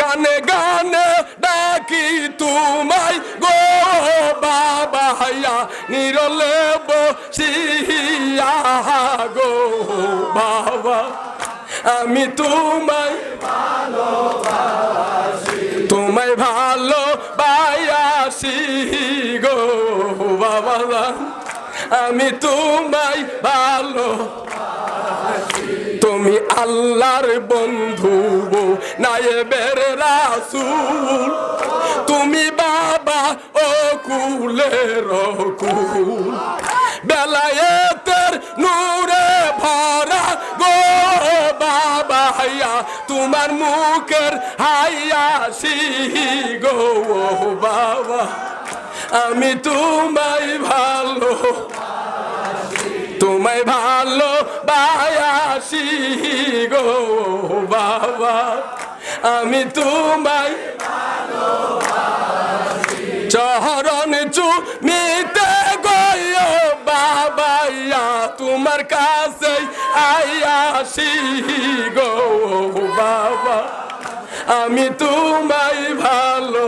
গানে গানে ডাকি তোমায় গো বাবা হাইয়া, নিরলে বসিয়া গো বাবা। আমি তোমায় তোমায় ভালো বায়াসি গো বাবা। আমি তোমায় ভালো তুমি আল্লাহর বন্ধু নায়েবের রাসুল। তুমি বাবা ও কুলের কুল বেলায়েতের নূরে ভরা গো, বাবা হাইয়া, তোমার মুখের হাইয়াসি গো বাবা। আমি তোমায় ভালো তোমায় ভালো বায়াসি গো বাবা। আমি তোমায় চরণ চুমিতে গয় বাবাইয়া তোমার কাছে আইয়াসি গো বাবা। আমি তোমায় ভালো